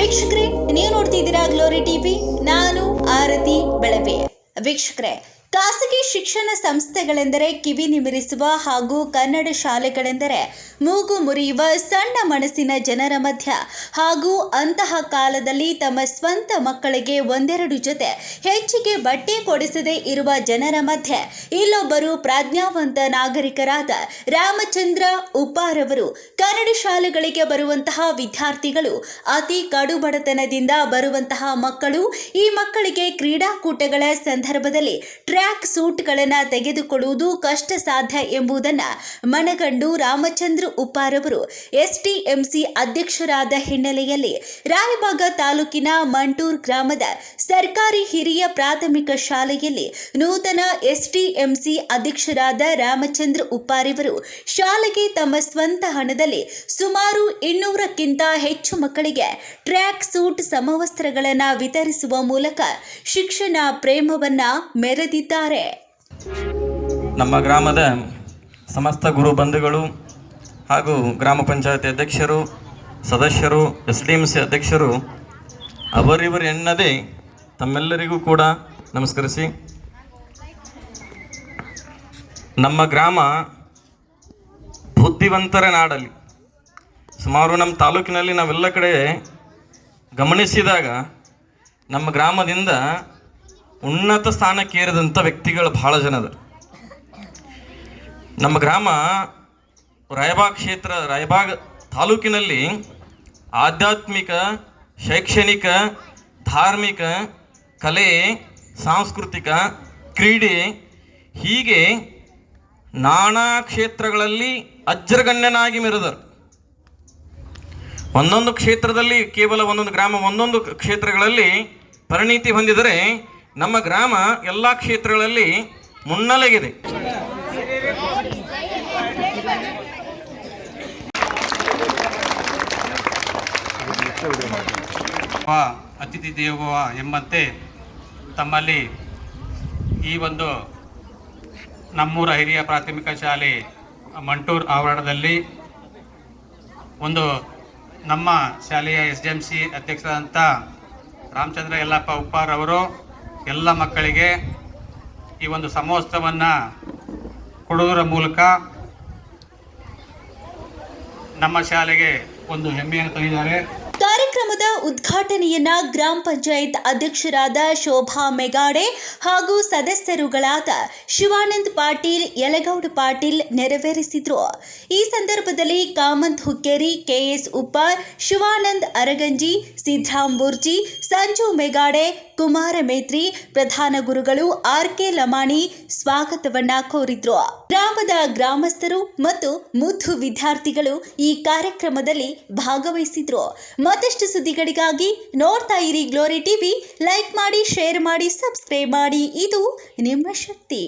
ವೀಕ್ಷಕರೇ ನೀವು ನೋಡ್ತಿದ್ದೀರಾ ಗ್ಲೋರಿ ಟಿವಿ. ನಾನು ಆರತಿ ಬೆಳವೆ ವೀಕ್ಷಕರೇ ಖಾಸಗಿ ಶಿಕ್ಷಣ ಸಂಸ್ಥೆಗಳೆಂದರೆ ಕಿವಿ ನಿಮಿರಿಸುವ ಹಾಗೂ ಕನ್ನಡ ಶಾಲೆಗಳೆಂದರೆ ಮೂಗು ಮುರಿಯುವ ಸಣ್ಣ ಮನಸ್ಸಿನ ಜನರ ಮಧ್ಯ ಹಾಗೂ ಅಂತಹ ಕಾಲದಲ್ಲಿ ತಮ್ಮ ಸ್ವಂತ ಮಕ್ಕಳಿಗೆ ಒಂದೆರಡು ಜೊತೆ ಹೆಚ್ಚಿಗೆ ಬಟ್ಟೆ ಕೊಡಿಸದೇ ಇರುವ ಜನರ ಮಧ್ಯೆ ಇಲ್ಲೊಬ್ಬರು ಪ್ರಾಜ್ಞಾವಂತ ನಾಗರಿಕರಾದ ರಾಮಚಂದ್ರ ಉಪ್ಪಾರವರು ಕನ್ನಡ ಶಾಲೆಗಳಿಗೆ ಬರುವಂತಹ ವಿದ್ಯಾರ್ಥಿಗಳು ಅತಿ ಕಡುಬಡತನದಿಂದ ಬರುವಂತಹ ಮಕ್ಕಳು ಈ ಮಕ್ಕಳಿಗೆ ಕ್ರೀಡಾಕೂಟಗಳ ಸಂದರ್ಭದಲ್ಲಿ ಟ್ರ್ಯಾಕ್ ಸೂಟ್ಗಳನ್ನು ತೆಗೆದುಕೊಳ್ಳುವುದು ಕಷ್ಟ ಸಾಧ್ಯ ಎಂಬುದನ್ನು ಮನಗಂಡು ರಾಮಚಂದ್ರ ಉಪ್ಪಾರವರು ಎಸ್ಟಿಎಂಸಿ ಅಧ್ಯಕ್ಷರಾದ ಹಿನ್ನೆಲೆಯಲ್ಲಿ ರಾಯಬಾಗ ತಾಲೂಕಿನ ಮಂಟೂರ್ ಗ್ರಾಮದ ಸರ್ಕಾರಿ ಹಿರಿಯ ಪ್ರಾಥಮಿಕ ಶಾಲೆಯಲ್ಲಿ ನೂತನ ಎಸ್ಟಿಎಂಸಿ ಅಧ್ಯಕ್ಷರಾದ ರಾಮಚಂದ್ರ ಉಪ್ಪಾರಿವರು ಶಾಲೆಗೆ ತಮ್ಮ ಸ್ವಂತ ಹಣದಲ್ಲಿ ಸುಮಾರು ಇನ್ನೂರಕ್ಕಿಂತ ಹೆಚ್ಚು ಮಕ್ಕಳಿಗೆ ಟ್ರ್ಯಾಕ್ ಸೂಟ್ ಸಮವಸ್ತ್ರಗಳನ್ನು ವಿತರಿಸುವ ಮೂಲಕ ಶಿಕ್ಷಣ ಪ್ರೇಮವನ್ನ ಮೆರೆದಿದ್ದಾರೆ ನಮ್ಮ ಗ್ರಾಮದ ಸಮಸ್ತ ಗುರು ಬಂಧುಗಳು ಹಾಗೂ ಗ್ರಾಮ ಪಂಚಾಯತಿ ಅಧ್ಯಕ್ಷರು, ಸದಸ್ಯರು ಎಸ್ ಡಿ ಎಂ ಸಿ ಅಧ್ಯಕ್ಷರು, ಅವರಿವರು ಎನ್ನದೇ ತಮ್ಮೆಲ್ಲರಿಗೂ ಕೂಡ ನಮಸ್ಕರಿಸಿ. ನಮ್ಮ ಗ್ರಾಮ ಬುದ್ಧಿವಂತರ ನಾಡಲ್ಲಿ, ಸುಮಾರು ನಮ್ಮ ತಾಲೂಕಿನಲ್ಲಿ ನಾವೆಲ್ಲ ಕಡೆ ಗಮನಿಸಿದಾಗ ನಮ್ಮ ಗ್ರಾಮದಿಂದ ಉನ್ನತ ಸ್ಥಾನಕ್ಕೇರಿದಂಥ ವ್ಯಕ್ತಿಗಳು ಬಹಳ ಜನದ ನಮ್ಮ ಗ್ರಾಮ ರಾಯಬಾಗ್ ಕ್ಷೇತ್ರ, ರಾಯಬಾಗ್ ತಾಲೂಕಿನಲ್ಲಿ ಆಧ್ಯಾತ್ಮಿಕ, ಶೈಕ್ಷಣಿಕ, ಧಾರ್ಮಿಕ, ಕಲೆ, ಸಾಂಸ್ಕೃತಿಕ ಕ್ರೀಡೆ ಹೀಗೆ ನಾನಾ ಕ್ಷೇತ್ರಗಳಲ್ಲಿ ಅಜ್ರಗಣ್ಯನಾಗಿ ಮೆರೆದರು. ಒಂದೊಂದು ಕ್ಷೇತ್ರದಲ್ಲಿ ಕೇವಲ ಒಂದೊಂದು ಗ್ರಾಮ, ಒಂದೊಂದು ಕ್ಷೇತ್ರಗಳಲ್ಲಿ ಪರಿಣಿತಿ ಹೊಂದಿದರೆ ನಮ್ಮ ಗ್ರಾಮ ಎಲ್ಲ ಕ್ಷೇತ್ರಗಳಲ್ಲಿ ಮುನ್ನಲೆಗಿದೆ. ಅತಿಥಿ ದೇವೋ ಎಂಬಂತೆ ತಮ್ಮಲ್ಲಿ ಈ ಒಂದು ನಮ್ಮೂರ ಹಿರಿಯ ಪ್ರಾಥಮಿಕ ಶಾಲೆ ಮಂಟೂರ್ ಆವರಣದಲ್ಲಿ ಒಂದು ನಮ್ಮ ಶಾಲೆಯ ಎಸ್ ಡಿ ಎಂ ಸಿ ಅಧ್ಯಕ್ಷರಾದಂಥ ರಾಮಚಂದ್ರ ಯಲ್ಲಪ್ಪ ಉಪ್ಪಾರ್ ಅವರು ಎಲ್ಲ ಮಕ್ಕಳಿಗೆ ಈ ಒಂದು ಸಮವಸ್ತ್ರವನ್ನು ಕೊಡುವುದರ ಮೂಲಕ ನಮ್ಮ ಶಾಲೆಗೆ ಒಂದು ಹೆಮ್ಮೆಯನ್ನು ತಂದಿದ್ದಾರೆ. ಕಾರ್ಯಕ್ರಮದ ಉದ್ಘಾಟನೆಯನ್ನ ಗ್ರಾಮ ಪಂಚಾಯತ್ ಅಧ್ಯಕ್ಷರಾದ ಶೋಭಾ ಮೆಗಾಡೆ ಹಾಗೂ ಸದಸ್ಯರುಗಳಾದ ಶಿವಾನಂದ್ ಪಾಟೀಲ್, ಯಲಗೌಡ ಪಾಟೀಲ್ ನೆರವೇರಿಸಿದ್ರು. ಈ ಸಂದರ್ಭದಲ್ಲಿ ಕಾಮಂತ್ ಹುಕ್ಕೇರಿ, ಕೆಎಸ್ ಉಪ್ಪ, ಶಿವಾನಂದ್ ಅರಗಂಜಿ ಸಿದ್ರಾಮ್ ಬುರ್ಜಿ, ಸಂಜು ಮೆಗಾಡೆ, ಕುಮಾರ ಮೇತ್ರಿ, ಪ್ರಧಾನ ಗುರುಗಳು ಆರ್ ಕೆ ಲಮಾಣಿ ಸ್ವಾಗತವನ್ನ ಕೋರಿದ್ರು. ಗ್ರಾಮದ ಗ್ರಾಮಸ್ಥರು ಮತ್ತು ಮುದ್ದು ವಿದ್ಯಾರ್ಥಿಗಳು ಈ ಕಾರ್ಯಕ್ರಮದಲ್ಲಿ ಭಾಗವಹಿಸಿದ್ರು. ಮತ್ತಷ್ಟು ಸುದ್ದಿಗಳಿಗಾಗಿ ನೋಡ್ತಾ ಇರಿ ಗ್ಲೋರಿ ಟಿವಿ ಲೈಕ್ ಮಾಡಿ ಶೇರ್ ಮಾಡಿ ಸಬ್ಸ್ಕ್ರೈಬ್ ಮಾಡಿ. ಇದು ನಿಮ್ಮ ಶಕ್ತಿ.